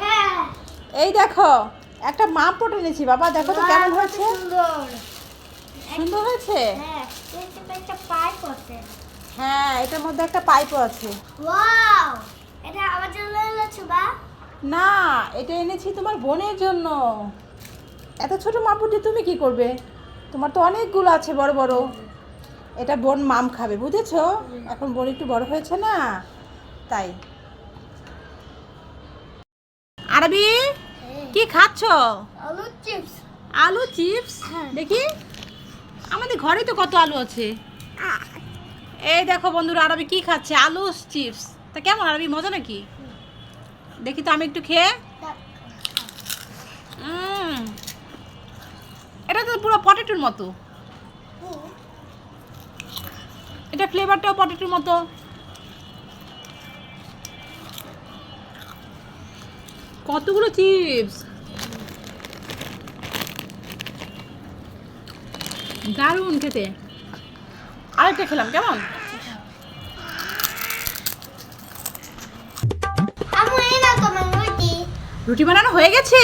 হ্যাঁ। এই দেখো একটা মাপ পট এনেছি বাবা দেখো তো কেমন হয়েছে। সুন্দর। হয়েছে? হ্যাঁ একটা পাইপ আছে। হ্যাঁ এটার মধ্যে একটা পাইপও আছে। ওয়াও এটা আমার জন্য বা? না এটা এনেছি তোমার বোনের জন্য। এত ছোট মাপুটি তুমি কি করবে? তোমার তো অনেকগুলো আছে বড় বড়। এটা বোন মাম খাবে বুঝেছ? এখন বোন একটু বড় হয়েছে না তাই। আরবি? কি খাচ্ছ? আলু চিপস। আলু চিপস? হ্যাঁ। দেখি। আমাদের ঘরে তো কত আলু আছে। এই দেখো বন্ধুরা আরবি কি খাচ্ছে? আলু চিপস। তা কেমন আরবি মজা নাকি? দেখি তো আমি একটু খেয়ে। এটা তো পুরো পটেটোর মতো। এটা ফ্লেভারটাও পটেটোর মতো। কতগুলো চিপস? দারুণ খেতে। আরেকটা খেলাম কেমন? রুটি। বানানো হয়ে গেছে?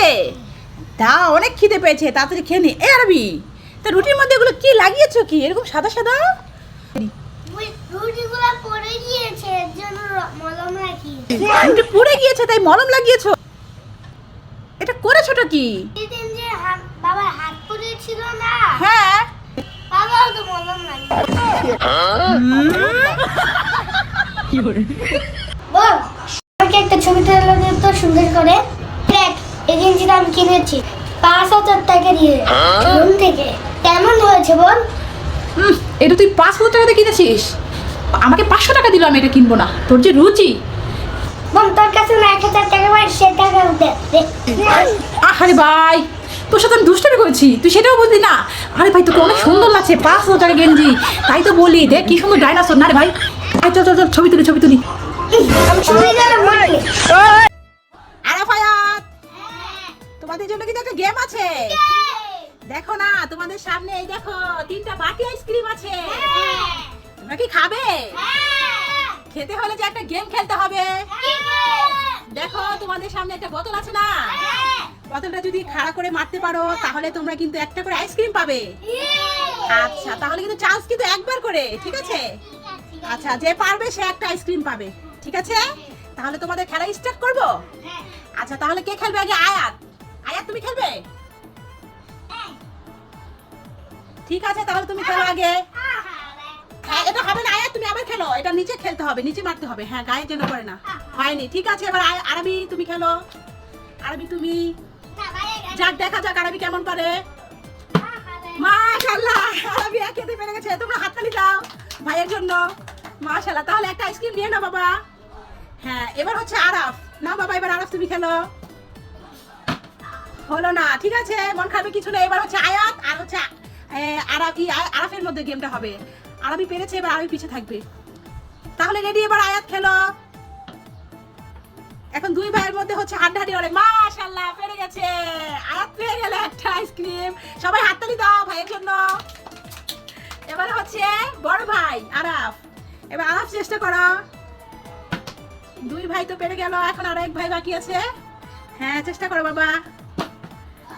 তা অনেক খিদে পেয়েছে তাড়াতাড়ি খেয়ে নি। এ আরবি তা রুটির মধ্যে এগুলো কি লাগিয়েছো কি? এরকম সাদা সাদা? রুটিগুলো পড়ে গিয়েছে এর জন্য মলম রুটি পুড়ে গিয়েছে তাই মলম লাগিয়েছো? কি? সেদিন যে হাত- বাবার হাত পড়েছিল না? হ্যাঁ। বাবাও তো মলম লাগিয়ে বল আমাকে একটা ছবি তুলে দে তো সুন্দর করে। কিনেছি। পাঁচ হাজার টাকা দিয়ে। রুম থেকে। কেমন হয়েছে বল? এটা তুই পাঁচ হাজার টাকাতে কিনেছিস? আমাকে পাঁচশো টাকা দিল আমি এটা কিনবো না। তোর যে রুচি। বোন তোর কাছে আরে ভাই, তোর সাথে আমি দুষ্টামি করেছি, তুই সেটাও বুঝলি না? আরে ভাই, তোকে অনেক সুন্দর লাগছে, পাঁচ হাজার গেঞ্জি, তাই তো বলি, দেখ কি সুন্দর ডাইনাসোর। না রে ভাই আয় চল চল চল, ছবি তুলি ছবি তুলি। তোমাদের জন্য কিন্তু একটা গেম আছে। দেখো না, তোমাদের সামনে এই দেখো, তিনটা বাটি আইসক্রিম আছে। তোমরা কি খাবে? খেতে হলে যে একটা গেম খেলতে হবে। দেখো, তোমাদের সামনে একটা বোতল আছে না? বোতলটা যদি খাড়া করে মারতে পারো, তাহলে তোমরা কিন্তু একটা করে আইসক্রিম পাবে। আচ্ছা তাহলে কিন্তু চান্স কিন্তু একবার করে, ঠিক আছে? আচ্ছা যে পারবে, সে একটা আইসক্রিম পাবে, ঠিক আছে? তাহলে তোমাদের খেলা স্টার্ট করব? আচ্ছা তাহলে কে খেলবে আগে? আয়াত। আয়াত, তুমি খেলবে? ঠিক আছে, তাহলে তুমি খেলো আগে। এটা হবে না। আয়াত তুমি আবার খেলো। এটা নিচে খেলতে হবে, নিচে মারতে হবে। হ্যাঁ গায়ে যেন করে না। হয়নি, ঠিক আছে, এবার আয়- আরবি, তুমি খেলো। আরবি, তুমি। যাক, দেখা যাক আরবি কেমন পারে আরবি খেতে পেরে গেছে। তোমরা হাততালি দাও ভাইয়ের জন্য। মাশাআল্লাহ, তাহলে একটা আইসক্রিম নিয়ে নাও বাবা। হ্যাঁ এবার হচ্ছে আরাফ। না বাবা, এবার আরাফ, তুমি খেলো। হলো না, ঠিক আছে, মন খাবে কিছু নেই। এবার হচ্ছে আয়াত আর হচ্ছে আরাফি আরাফের মধ্যে গেমটা হবে। আরবি পেরেছে, এবার আরবি পিছে থাকবে। তাহলে রেডি এবার আয়াত খেলো। এখন দুই ভাইয়ের মধ্যে হচ্ছে হাড্ডাহাড্ডি অনেক মাশাআল্লাহ, পেরে গেছে। আয়াত পেয়ে গেলে একটা আইসক্রিম সবাই হাততালি দাও ভাইয়ের জন্য। এবারে হচ্ছে বড় ভাই, আরাফ। এবার আরাফ চেষ্টা করো। দুই ভাই তো পেরে গেল, এখন আর এক ভাই বাকি আছে। হ্যাঁ চেষ্টা করো বাবা।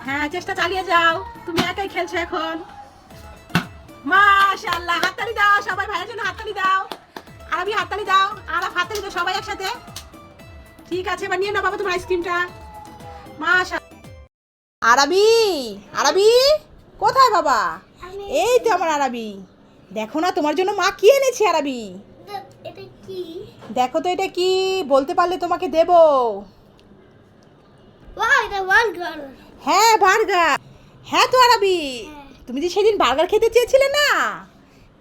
হ্যাঁ চেষ্টা চালিয়ে যাও। তুমি একাই খেলছো এখন। মাশাআল্লাহ হাততালি দাও সবাই ভাইয়ের জন্য হাততালি দাও। আরবি হাততালি দাও আরাফ হাততালি দাও সবাই একসাথে। ঠিক আছে এবার নিয়ে নাও বাবা তোমার আইসক্রিমটা। মাশা আরবি আরবি কোথায় বাবা? এই তো আমার আরবি। দেখো না তোমার জন্য মা কি এনেছি আরবি? দেখো তো এটা কি বলতে পারলে তোমাকে দেব। হ্যাঁ বার্গার। হ্যাঁ তো আরবি। তুমি যে সেদিন বার্গার খেতে চেয়েছিলে না?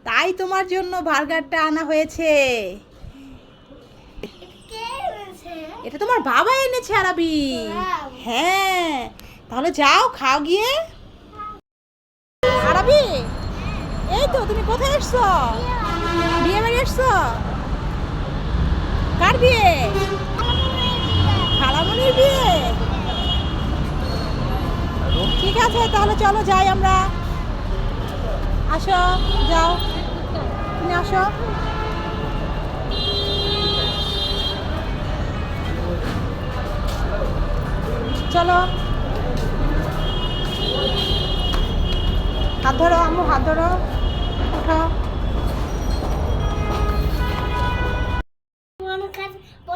তাই তোমার জন্য বার্গারটা আনা হয়েছে। এটা তোমার বাবা এনেছে আরবি. হ্যাঁ তাহলে যাও খাও গিয়ে। আরবি এই তো তুমি কোথায় এসছো? বিয়ে বাড়ি এসছো? কার বিয়ে? খালামনির বিয়ে? ঠিক আছে তাহলে চলো যাই আমরা। আসো যাও। তুমি আসো। চলো। হাত ধরো আম্মু হাত ধরো। উঠো।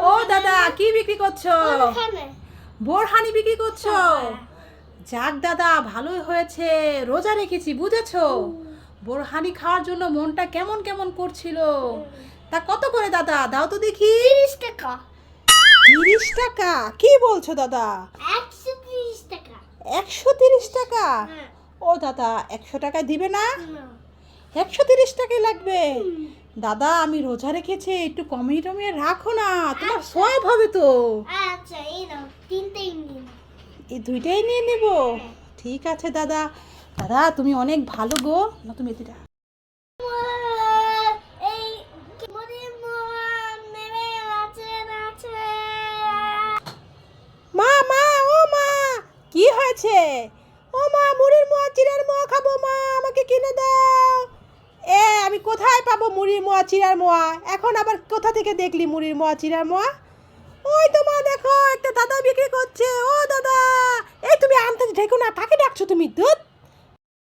ও দাদা কি বিক্রি করছ? বোরহানি বিক্রি করছ? যাক দাদা ভালোই হয়েছে। রোজা রেখেছি বুঝেছ? বোরহানি খাওয়ার জন্য মনটা কেমন কেমন করছিল? তা কত করে দাদা? দাও তো দেখি। তিরিশ টাকা। তিরিশ টাকা? কি বলছো দাদা? একশো তিরিশ টাকা। একশো তিরিশ টাকা? হ্যাঁ। ও দাদা একশো টাকায় দিবে না। একশো তিরিশ টাকাই লাগবে। দাদা আমি রোজা রেখেছি একটু কমিয়ে টমিয়ে রাখো না তোমার সব হবে তো। আচ্ছা এই নাও তিনটেই নিন এই দুইটাই নিয়ে নেব। ঠিক আছে দাদা। দাদা, তুমি অনেক ভালো গো। না, তুমি এটা মা মা, ও মা, কি হয়েছে? ও মা, মুড়ির মোয়া, চিড়ার মোয়া খাব মা, আমাকে কিনে দাও। এ, আমি কোথায় পাবো মুড়ির মোয়া, চিড়ার মোয়া? এখন আবার কোথা থেকে দেখলি মুড়ির মোয়া, চিড়ার মোয়া? ওই তো মা, দেখো, একটা দাদা বিক্রি করছে। ও দাদা, এই তুমি আনতে ঢেকো না কাকে ডাকছো তুমি, দুধ?